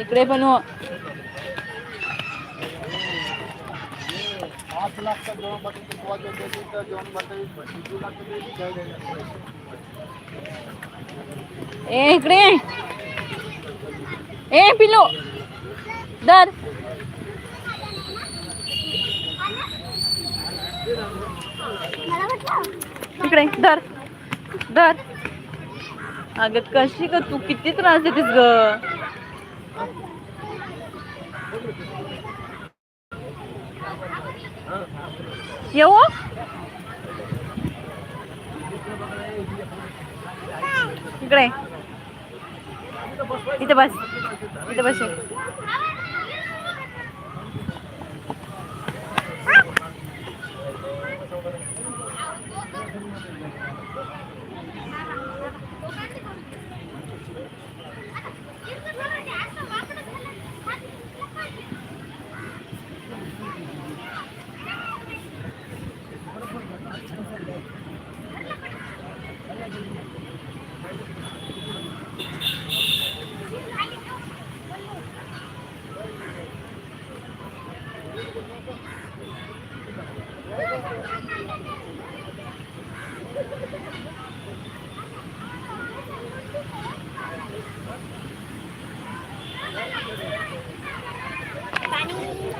इकडे पण हो. ए इकडे. ए पिलो दर इकडे धर. दर अगं कशी ग तू? किती त्रास देतेस ग. येऊ? इकडे. इथे बस. इथे बस.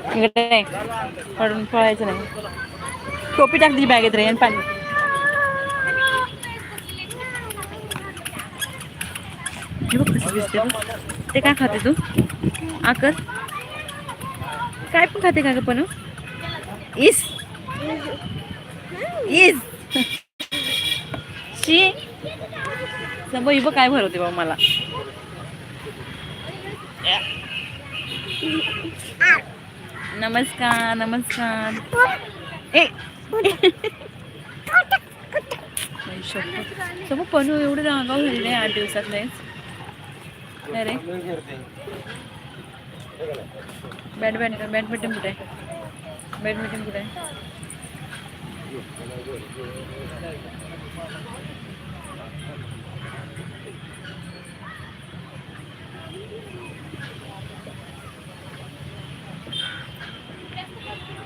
इकडे नाही. पडून पळायचं नाही टोपी टाक तुझी बॅगेत रे आणि पाणी हे बघ कसं दिसते बघ. ते काय खाते तू आकर काय पण खाते का ग पण इस. इस. शी. समोर ही बघ काय भरवते बाबा मला. नमस्कार नमस्कार. ए. समोर पनू एवढं रागाव झालेले आठ दिवसात नाही अरे. बॅडमिंटन बॅडमिंटन कुठे? आहे बॅडमिंटन कुठे?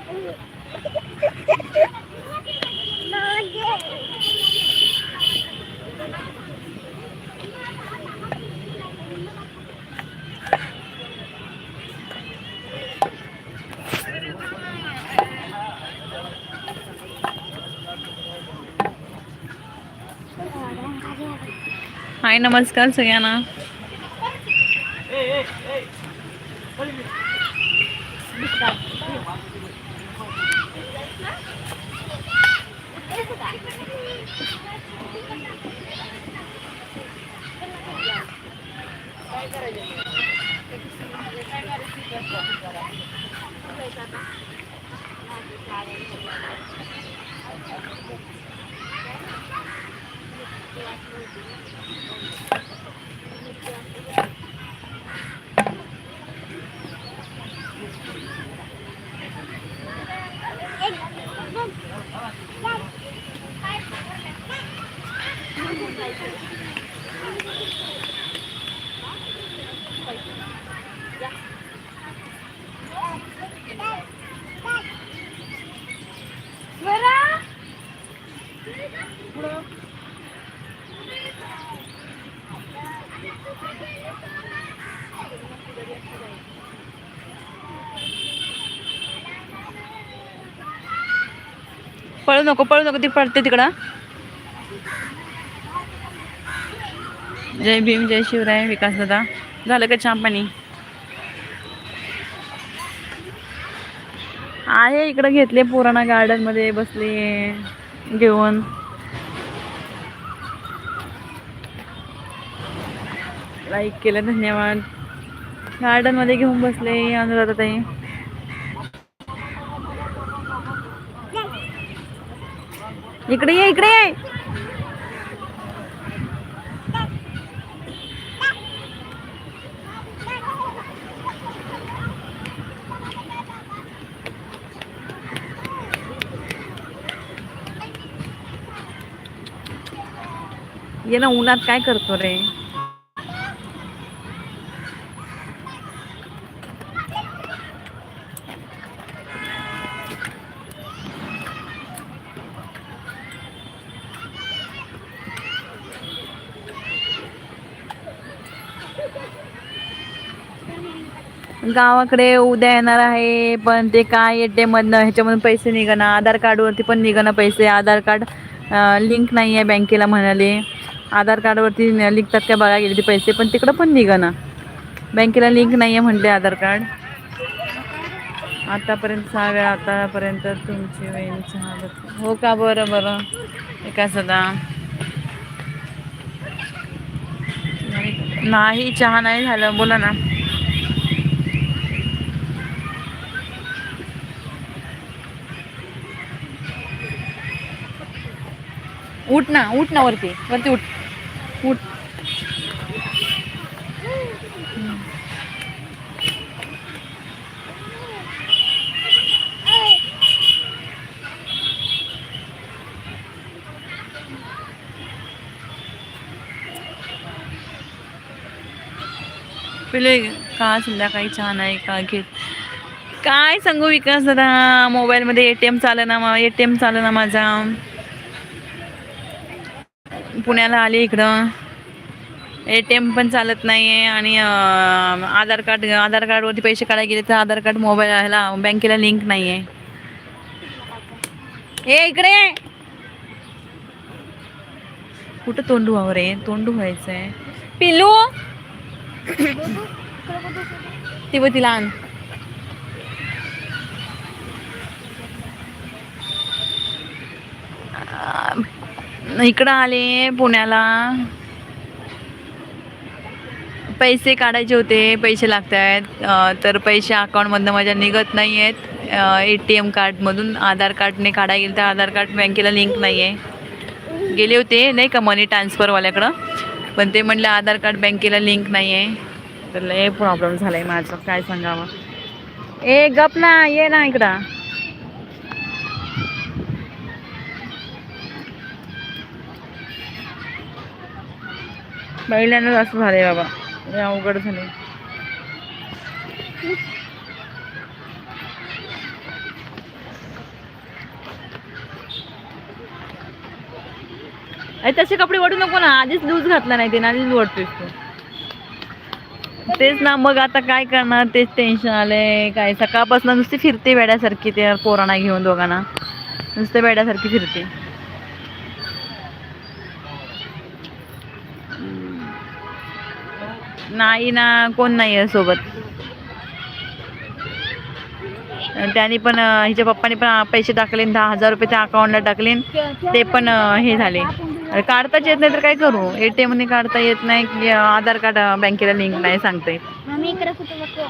आहे हाय नमस्कार सगळ्यांना. Hello. पळू नको पळू नको ती पडते तिकडं. जय भीम जय शिवराय विकास दादा. झालं का चहा पाणी? आहे इकडं घेतले पुराणा गार्डनमध्ये बसले घेऊन लाईक केलं धन्यवाद. गार्डनमध्ये घेऊन बसले अनुराधा ताई. इकडे ये इकडे ये. ये ना उन्हात काय करतो रे? गावाकडे उद्या येणार आहे पण ते काय ए टी एममधनं ह्याच्यामधून पैसे निघणं आधार कार्डवरती पण निघणं पैसे. आधार कार्ड लिंक नाही आहे बँकेला म्हणाले. आधार कार्डवरती लिंकतात का बघा गेले ते पैसे पण तिकडं पण निघणं. बँकेला लिंक नाही आहे म्हटले आधार कार्ड आतापर्यंत सहा वेळा आतापर्यंत तुमची वेळ चहा हो का? बरं बरं. एका सदा. नाही चहा नाही झालं. बोला ना. उठ ना उठ ना वरती वरती उठ. उठ. पिले का संध्याकाळी छान आहे का घेत? काय सांगू विकास दादा? मोबाईलमध्ये ए टी एम चालं ना मा ए टी एम चालं ना माझा. पुण्याला आले इकडं. ए टी एम पण चालत नाही आहे आणि आधार कार्ड आधार कार्डवरती पैसे काढायला गेले तर आधार कार्ड मोबाईल ह्याला बँकेला लिंक नाही आहे ए इकडे कुठं तोंड व्हावं रे? तोंड व्हायचं आहे पिलू ती व तिला आण इकडं आले पुण्याला. पैसे काढायचे होते पैसे लागत आहेत तर पैसे अकाउंटमधनं माझ्या निघत नाही आहेत ए टी एम कार्डमधून आधार कार्डने काढायला गेलं तर आधार कार्ड बँकेला लिंक नाही आहे गेले होते नाही का मनी ट्रान्सफरवाल्याकडं पण ते म्हणलं आधार कार्ड बँकेला लिंक नाही आहे तर लय प्रॉब्लेम झाला आहे माझं काय सांगावं. ए गप ना ये ना इकडं. पहिल्यांदाच असं झालंय बाबा. अवघड झाले अरे तसे कपडे वाटू नको ना. आधीच लूज घातला नाही ते ना आधीच वाटतोय तू. तेच ना मग आता काय करणार? तेच टेन्शन आले काय सकाळपासून नुसती फिरते वेड्यासारखी ते पोरांना घेऊन दोघांना. नुसते वेड्यासारखी फिरते. नाही ना कोण नाही आहे सोबत. त्यांनी पण हिच्या पप्पानी पण पैसे टाकले दहा हजार रुपये त्या अकाउंटला टाकले. ते पण हे झाले. काढताच येत नाही तर काय करू? ए टी एमने काढता येत नाही की आधार कार्ड बँकेला लिंक नाही सांगता.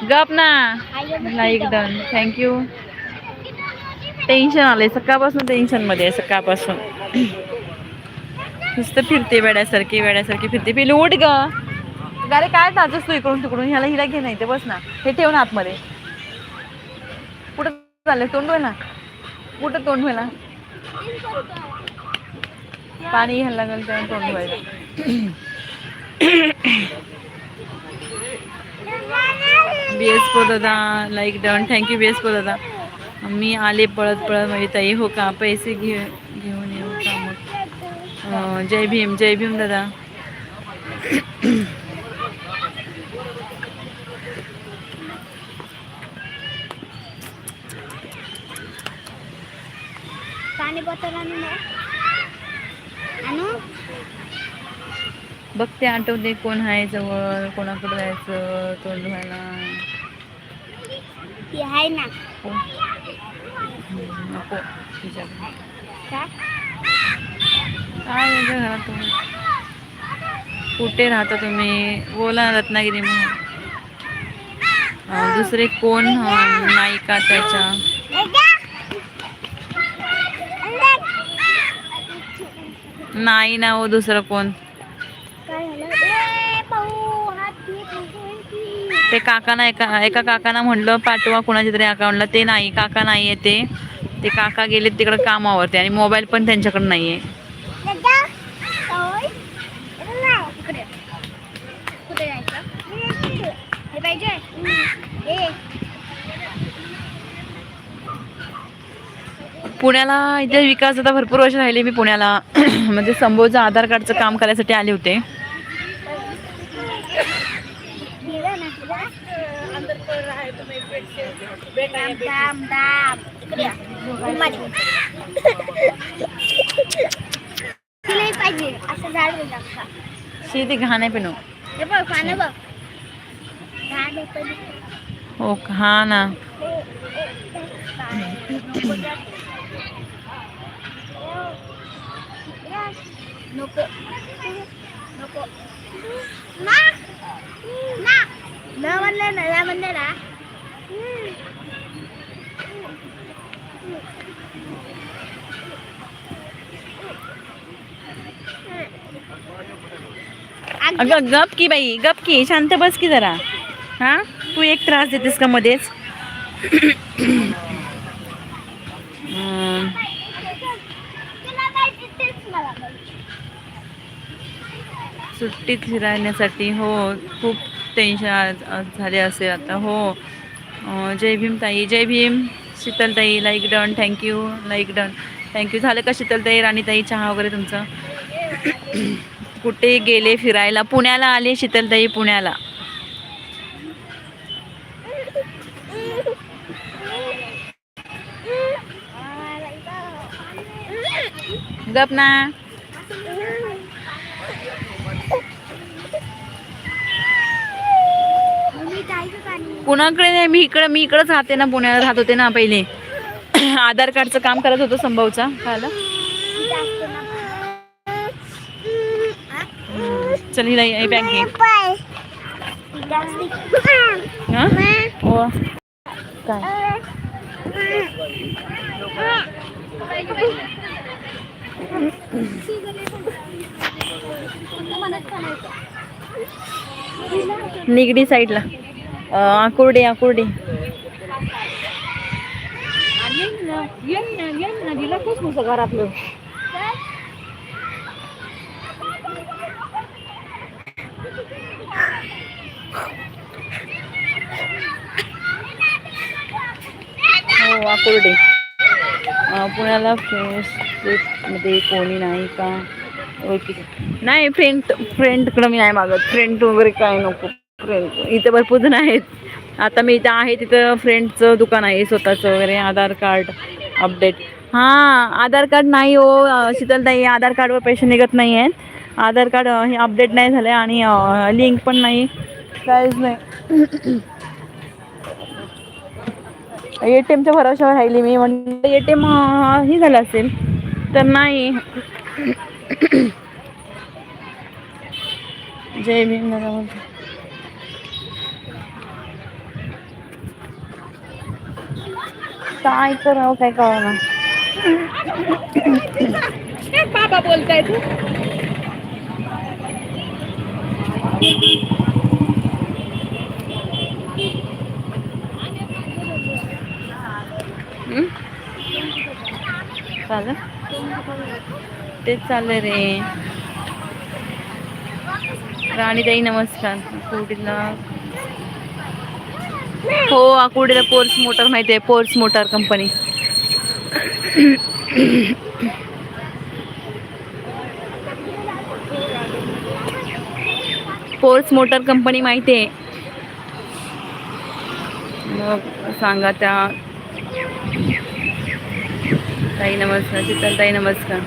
गप ना. लाईक डन थँक्यू टेन्शन आलंय. सकाळपासून टेन्शनमध्ये आहे सकाळपासून. नुसतं फिरते वेड्यासारखी वेड्यासारखी फिरते. पिलू उठ ग. अरे काय ताजस तू इकडून तिकडून ह्याला हिला घे नाही ते बस ना. हे ठेव ना आतमध्ये. कुठं चाललंय? तोंड ना कुठं तोंड व्हायला पाणी घ्यायला लागेल तेव्हा तोंड व्हायला बी एस पो दादा like done thank you B S पो दादा. मी आले पळत पळत म्हणजे ताई. हो का? पैसे घे घेऊन येऊ हो का? मग. जय भीम जय भीम दादा. पाणी बॉटल आणू ना आणू? बघते आठवते कोण आहे जवळ कोणाकडे जायचं तोंड धुवायला ती आहे ना. कोण हम्म, नको काय वेगळं घरात तुम्ही कुठे राहता तुम्ही? बोला रत्नागिरी म्हणून. दुसरे कोण? अं, नाही का त्याच्या. नाही ना हो दुसरं कोण. ते काकाना एका एका काकाना म्हटलं पाठवा कोणाच्या तरी अकाउंटला ते नाही काका नाही आहे ते. ते काका गेले तिकडं कामावरती आणि मोबाईल पण त्यांच्याकडे नाही आहे दादा, ओय. दादा, इकडे. कुठे जायचं हे पाहिजे हम्म. ए, पुण्याला इथे विकास आता भरपूर वर्ष राहिले. मी पुण्याला म्हणजे संभोचं आधार कार्डचं काम करायसाठी आले होते. दिलं घाण आहे दाम हो. हो. घाण इकडे या. माझी. तिलाही पाहिजे असं झाड आहे दाखवा. शेती घाण आहे पण हे बघ पानं बघ झाड आहे पण. na na, ना na na. अगं गप की बाई गप की. शांत बस की जरा. हा? तू एक त्रास देतेस का मध्येच हम्म. तुला माहिती तेच मला माहिती. सुट्टीत फिरायण्यासाठी हो खूप टेन्शन झाले असेल आता हो. जय भीम ताई जय Bhim. Sheetaltai like done thank you like done thank you झालं का शीतलताई राणीताई चहा वगैरे तुमचं? कुठे गेले फिरायला? पुण्याला आले शीतलताई पुण्याला. गप ना. पुण्याकडे नाही? कुणाकडे नाही मी इकडं मी इकडंच राहते ना पुण्याला राहत होते ना पहिले. आधार कार्डचं काम करत होतो संभवचा. झालं? चल हिला बॅग घे. हो? काय? निगडी साईडला. आकुर्डी आकुर्डी घरातलं हो आकुर्डी पुण्याला मध्ये कोणी नाही का ओळखी नाही फ्रेंड फ्रेंडकडं मी नाही मागत फ्रेंड वगैरे काय नको फ्रेंड इथं भरपूर जण आहेत. आता मी इथं आहे तिथं फ्रेंडचं दुकान आहे स्वतःचं वगैरे आधार कार्ड अपडेट हां आधार कार्ड नाही हो शीतलताई आधार कार्डवर पैसे निघत नाही आहेत. आधार कार्ड हे अपडेट नाही झालं आहे आणि लिंक पण नाही. काहीच नाही. ए टी एमच्या भरोशावर राहिली मी. म्हणजे ए टी एम हे झालं असेल तर नाही. जय भीम दादा बोलतो. काय करावं काय कळणार बाबा बोलताय तू चालेल तेच चाललंय रे राणीताई नमस्कार कुठला हो आकुर्डीला पोर्स मोटर माहिती आहे Force motor company Force motor company माहिती आहे मग सांगा त्या. ताई नमस्कार शीतल ताई नमस्कार.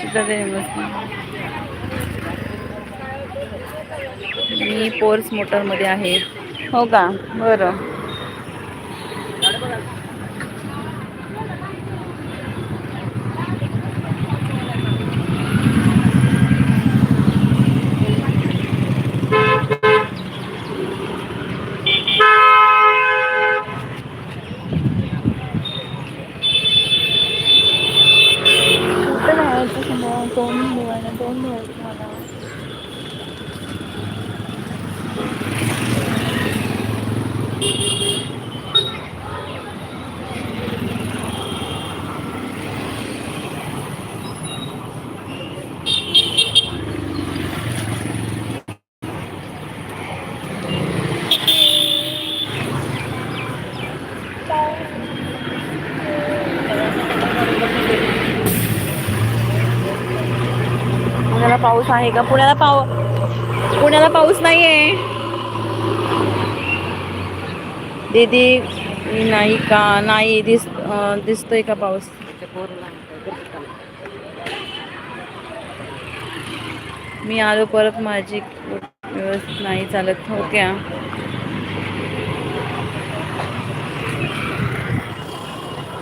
सुद्धा ते मी पोर्स मोटरमध्ये आहे. हो का? बरं. Mười. पाऊस आहे का? पुण्याला पाऊ पुण्याला पाऊस नाही आहे दीदी नाही का? नाही दिस दिसतोय का पाऊस? मी आलो परत माझी व्यवस्थित नाही चालत. हो क्या?